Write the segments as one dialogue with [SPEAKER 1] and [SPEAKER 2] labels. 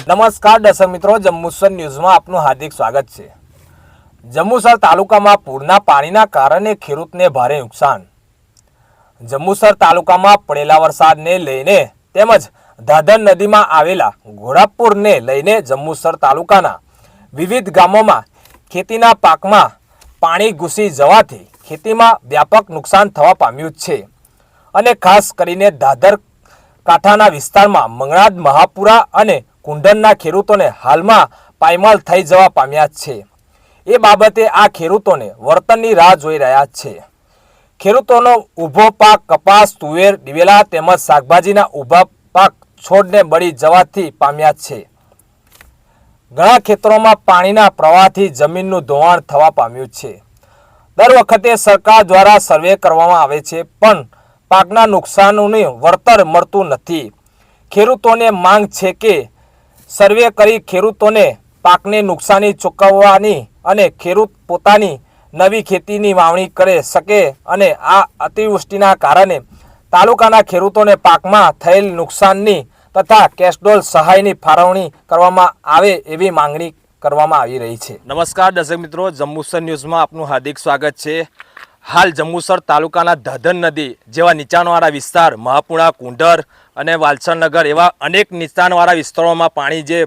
[SPEAKER 1] નમસ્કાર દર્શક મિત્રો જમ્મુસર ન્યૂઝમાં આપનું હાર્દિક સ્વાગત છે. જમ્મુસર તાલુકામાં પૂરના પાણીના કારણે ખેડૂતને ભારે નુકસાન. જમ્મુસર તાલુકામાં પડેલા વરસાદને લઈને તેમજ ધાધર નદીમાં આવેલા ઘોડાપુરને લઈને જમ્મુસર તાલુકાના વિવિધ ગામોમાં ખેતીના પાકમાં પાણી ઘૂસી જવાથી ખેતીમાં વ્યાપક નુકસાન થવા પામ્યું છે. અને ખાસ કરીને દાદર કાંઠાના વિસ્તારમાં મંગળાદ મહાપુરા અને કુંડનના ખેડૂતોને હાલમાં પાયમાલ થઈ જવા પામ્યા છે. એ બાબતે આ ખેડૂતોને વર્તનની રાહ જોઈ રહ્યા છે. ખેડૂતોનો ઊભો પાક, કપાસ, તુવેર, દિવેલા તેમજ શાકભાજીના ઊભા પાક છોડને બળી જવાથી પામ્યા છે. ઘણા ખેતરોમાં પાણીના પ્રવાહથી જમીનનું ધોવાણ થવા પામ્યું છે. દર વખતે સરકાર દ્વારા સર્વે કરવામાં આવે છે, પણ પાકના નુકસાનનું વળતર મળતું નથી. ખેડૂતોને માંગ છે કે સર્વે કરી ખેડૂતોને પાકને નુકસાની ચૂકવવાની અને ખેડૂત પોતાની નવી ખેતીની વાવણી કરી શકે અને આ અતિવૃષ્ટિના કારણે તાલુકાના ખેડૂતોને પાકમાં થયેલ નુકસાનની તથા કેશડોલ સહાયની ફાળવણી કરવામાં આવે એવી માંગણી કરવામાં આવી રહી છે. નમસ્કાર દર્શક મિત્રો, જંબુસર ન્યૂઝમાં આપનું હાર્દિક સ્વાગત છે. હાલ જંબુસર તાલુકાના ધધન નદી જેવા નીચાણવાળા વિસ્તાર મહાપુણા કુંડર અને વાલસણનગર એવા અનેક નીચાણવાળા વિસ્તારોમાં પાણી જે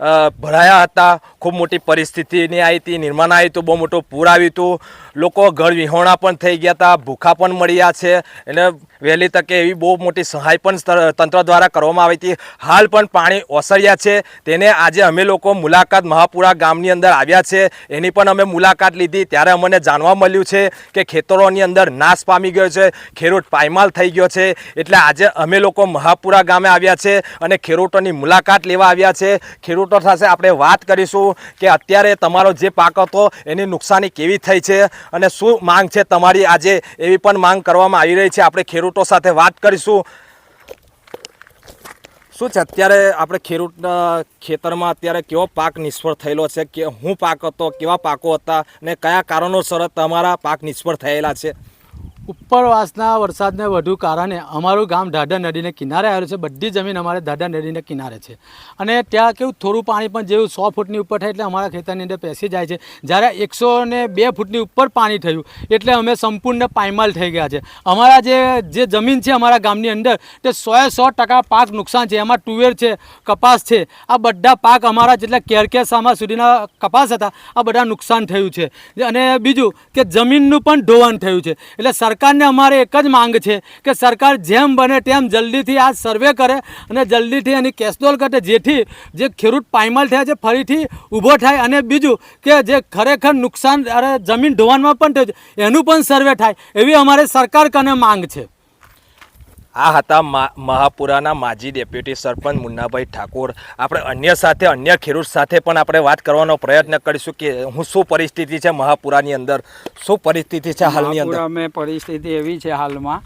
[SPEAKER 1] ભરાયા હતા. ખૂબ મોટી પરિસ્થિતિની આવી હતી, નિર્માણ આવી હતું, બહુ મોટું પૂર આવ્યું હતું. લોકો ઘર વિહોણા પણ થઈ ગયા હતા, ભૂખા પણ મળ્યા છે. એને વહેલી તકે એવી બહુ મોટી સહાય પણ તંત્ર દ્વારા કરવામાં આવી હતી. હાલ પણ પાણી ઓસર્યા છે. તેને આજે અમે લોકો મુલાકાત મહાપુરા ગામની અંદર આવ્યા છે. એની પણ અમે મુલાકાત લીધી. ત્યારે અમને જાણવા મળ્યું છે કે ખેતરોની અંદર નાશ પામી ગયો છે. ખેડૂત પાયમાલ થઈ ગયો છે. એટલે આજે અમે લોકો મહાપુરા ગામે આવ્યા છે અને ખેડૂતોની મુલાકાત લેવા આવ્યા છે. ખેડૂતો સાથે આપણે વાત કરીશું કે અત્યારે તમારો જે પાક હતો, એની નુકસાની કેવી થઈ છે અને શું માંગ છે તમારી? આજે એવી પણ માંગ કરવામાં આવી રહી છે. આપણે ખેડૂતો સાથે વાત કરીશું. શું છે? અત્યારે આપણે ખેડૂત ખેતરમાં અત્યારે કેવો પાક નિષ્ફળ થયેલો છે? કે હું પાક હતો, કેવા પાકો હતા અને કયા કારણોસર તમારા પાક નિષ્ફળ થયેલા છે?
[SPEAKER 2] ઉપરવાસના વરસાદને વધુ કારણે અમારું ગામ ઢાઢર નદીને કિનારે આવેલું છે. બધી જમીન અમારે ઢાઢર નદીને કિનારે છે. અને ત્યાં કેવું થોડું પાણી પણ જેવું સો ફૂટની ઉપર થાય એટલે અમારા ખેતરની અંદર પેસી જાય છે. જ્યારે એકસો ને બે ફૂટની ઉપર પાણી થયું એટલે અમે સંપૂર્ણ પાયમાલ થઈ ગયા છે. અમારા જે જે જમીન છે અમારા ગામની અંદર તે સોએ સો ટકા પાક નુકસાન છે. એમાં તુવેર છે, કપાસ છે. આ બધા પાક અમારા જેટલા કેરકેસામાં સુધીના કપાસ હતા, આ બધા નુકસાન થયું છે. અને બીજું કે જમીનનું પણ ધોવાણ થયું છે. એટલે સરકારને અમારે એક જ માંગ છે કે સરકાર જેમ બને તેમ જલ્દીથી આ સર્વે કરે અને જલ્દીથી એની કેસદોલ કરે જેથી જે ખેડૂત પાયમાલ થયા છે ફરીથી ઊભો થાય અને બીજું કે જે ખરેખર નુકસાન જમીન ધોવાણમાં પણ થયું છે, એનું પણ સર્વે થાય, એવી અમારે સરકાર કને માંગ છે.
[SPEAKER 1] આ હતા મહાપુરાના માજી ડેપ્યુટી સરપંચ મુન્નાભાઈ ઠાકોર. આપણે અન્ય સાથે, અન્ય ખેડૂત સાથે પણ આપણે વાત કરવાનો પ્રયત્ન કરીશું કે હું શું પરિસ્થિતિ છે મહાપુરાની અંદર? શું પરિસ્થિતિ છે હાલની અંદર?
[SPEAKER 3] અમે પરિસ્થિતિ એવી છે હાલમાં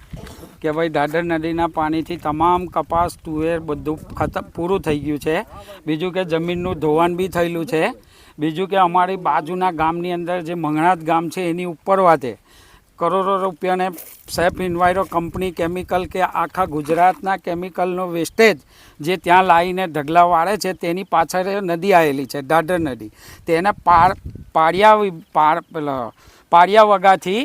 [SPEAKER 3] કે ભાઈ દાદર નદીના પાણીથી તમામ કપાસ, તુવેર બધું ખતમ પૂરું થઈ ગયું છે. બીજું કે જમીનનું ધોવાણ બી થયેલું છે. બીજું કે અમારી બાજુના ગામની અંદર જે મંગણાત ગામ છે એની ઉપર વાતે કરોડો રૂપિયાને સેફ ઇન્વાયરો કંપની કેમિકલ કે આખા ગુજરાતના કેમિકલનો વેસ્ટેજ જે ત્યાં લાવીને ઢગલા વાળે છે, તેની પાછળ નદી આવેલી છે, દાદર નદી. તેને પાર, પાળિયા પાર પાળિયા વગાથી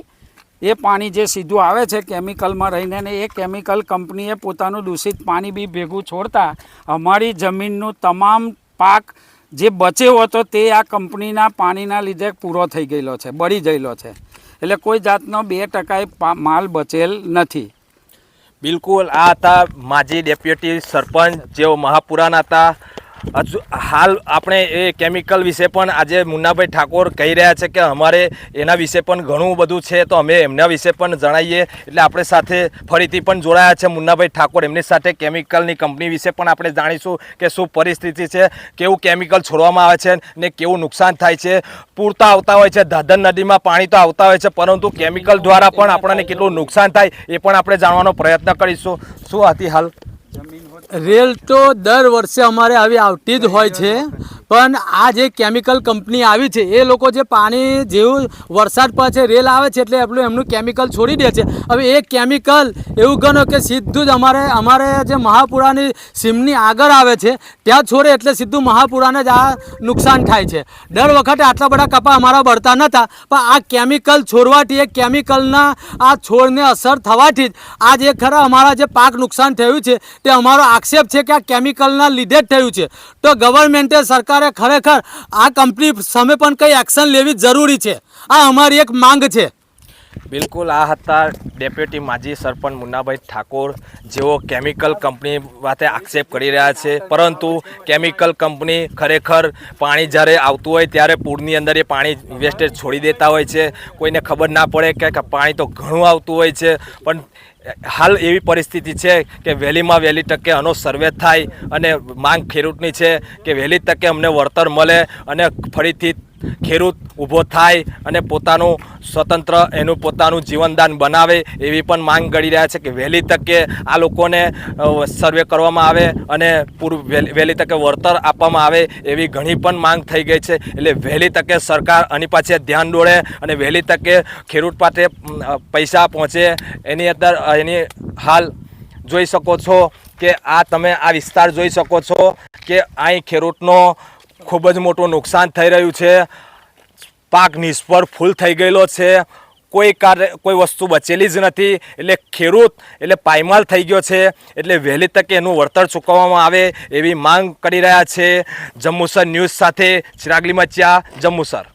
[SPEAKER 3] એ પાણી જે સીધું આવે છે કેમિકલમાં રહીને ને એ કેમિકલ કંપનીએ પોતાનું દૂષિત પાણી બી ભેગું છોડતા અમારી જમીનનું તમામ પાક જે બચ્યો હતો તે આ કંપનીના પાણીના લીધે પૂરો થઈ ગયેલો છે, બળી ગયેલો છે. એટલે કોઈ જાતનો બે ટકાએ માલ બચેલ નથી.
[SPEAKER 1] બિલકુલ, આ હતા માજી ડેપ્યુટી સરપંચ જેઓ મહાપુરાણ હતા. હાલ આપણે એ કેમિકલ વિશે પણ આજે મુન્નાભાઈ ઠાકોર કહી રહ્યા છે કે અમારે એના વિશે પણ ઘણું બધું છે, તો અમે એમના વિશે પણ જણાવીએ એટલે આપણે સાથે ફરીથી પણ જોડાયા છે મુન્નાભાઈ ઠાકોર. એમની સાથે કેમિકલની કંપની વિશે પણ આપણે જાણીશું કે શું પરિસ્થિતિ છે, કેવું કેમિકલ છોડવામાં આવે છે ને કેવું નુકસાન થાય છે. પૂરતા આવતા હોય છે દાદર નદીમાં પાણી તો આવતા હોય છે, પરંતુ કેમિકલ દ્વારા પણ આપણને કેટલું નુકસાન થાય એ પણ આપણે જાણવાનો પ્રયત્ન કરીશું. શું હતી હાલ?
[SPEAKER 2] રેલ તો દર વર્ષે અમારે આવી આવતી જ હોય છે. પણ આ જે કેમિકલ કંપની આવી છે, એ લોકો જે પાણી જેવું વરસાદ પડે છે રેલ આવે છે, એટલે એટલું એમનું કેમિકલ છોડી દે છે. હવે એ કેમિકલ એવું ગણો કે સીધું જ અમારે અમારે જે મહાપુરાની સીમની આગળ આવે છે, ત્યાં છોડે એટલે સીધું મહાપુરાને જ આ નુકસાન થાય છે. દર વખતે આટલા બધા કપા અમારા બળતા નહોતા પણ આ કેમિકલ છોડવાથી, એ કેમિકલના આ છોડને અસર થવાથી જ આ જે ખરા અમારા જે પાક નુકસાન થયું છે, તે અમારો આક્ષેપ છે કે આ કેમિકલના લીધે જ થયું છે. તો ગવર્મેન્ટે સરકારે ખરેખર આ કંપની સામે પણ કંઈ એક્શન લેવી જરૂરી છે? આ અમારી એક માંગ છે.
[SPEAKER 1] બિલકુલ, આ હતા ડેપ્યુટી માજી સરપંચ મુન્નાભાઈ ઠાકોર, જેઓ કેમિકલ કંપની વાતે આક્ષેપ કરી રહ્યા છે. પરંતુ કેમિકલ કંપની ખરેખર પાણી જ્યારે આવતું હોય ત્યારે પૂરની અંદર એ પાણી વેસ્ટેજ છોડી દેતા હોય છે. કોઈને ખબર ના પડે કે પાણી તો ઘણું આવતું હોય છે. પણ હાલ એવી પરિસ્થિતિ છે કે વહેલીમાં વહેલી તકે આનો સર્વે થાય અને માંગ ખેડૂતની છે કે વહેલી તકે અમને વળતર મળે અને ફરીથી ખેડૂત ઊભો થાય અને પોતાનું સ્વતંત્ર એનું પોતાનું જીવનદાન બનાવે એવી પણ માંગ કરી રહ્યા છે કે વહેલી તકે આ લોકોને સર્વે કરવામાં આવે અને પૂરું, વહેલી તકે વળતર આપવામાં આવે એવી ઘણી પણ માંગ થઈ ગઈ છે. એટલે વહેલી તકે સરકાર આની પાસે ધ્યાન દોડે અને વહેલી તકે ખેડૂત પાસે પૈસા પહોંચે. એની અંદર એની હાલ જોઈ શકો છો કે આ તમે આ વિસ્તાર જોઈ શકો છો કે અહીં ખેડૂતનો ખૂબ જ મોટું નુકસાન થઈ રહ્યું છે. પાક નિષ્ફળ ફૂલ થઈ ગયેલો છે. કોઈ કાર્ય, કોઈ વસ્તુ બચેલી જ નથી. એટલે ખેડૂત, એટલે પાયમાલ થઈ ગયો છે. એટલે વહેલી તકે એનું વળતર ચૂકવવામાં આવે એવી માંગ કરી રહ્યા છે. જમ્મુસર ન્યૂઝ સાથે ચિરાગલી મચ્યા જંબુસર